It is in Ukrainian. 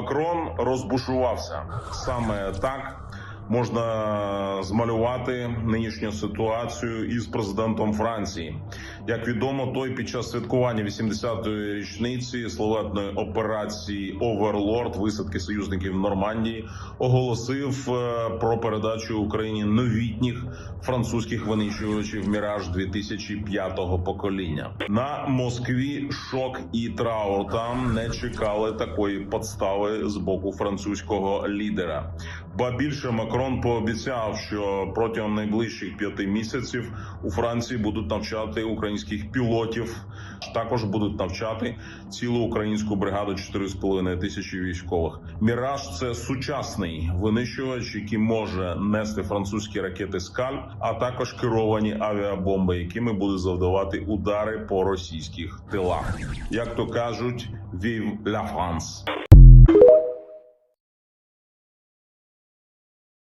Макрон розбушувався саме так. Можна змалювати нинішню ситуацію із президентом Франції. Як відомо, той під час святкування 80-ї річниці славетної операції Оверлорд висадки союзників Нормандії оголосив е, про передачу Україні новітніх французьких винищувачів Міраж 2005 покоління. На Москві шок і траур. Там не чекали такої подстави з боку французького лідера. Ба більше Макрон пообіцяв, що протягом найближчих п'яти місяців у Франції будуть навчати українських пілотів. Також будуть навчати цілу українську бригаду 4,5 тисячі військових. Міраж це сучасний винищувач, який може нести французькі ракети скальп, а також керовані авіабомби, якими буде завдавати удари по російських тилах. Як то кажуть, «Vive la France!».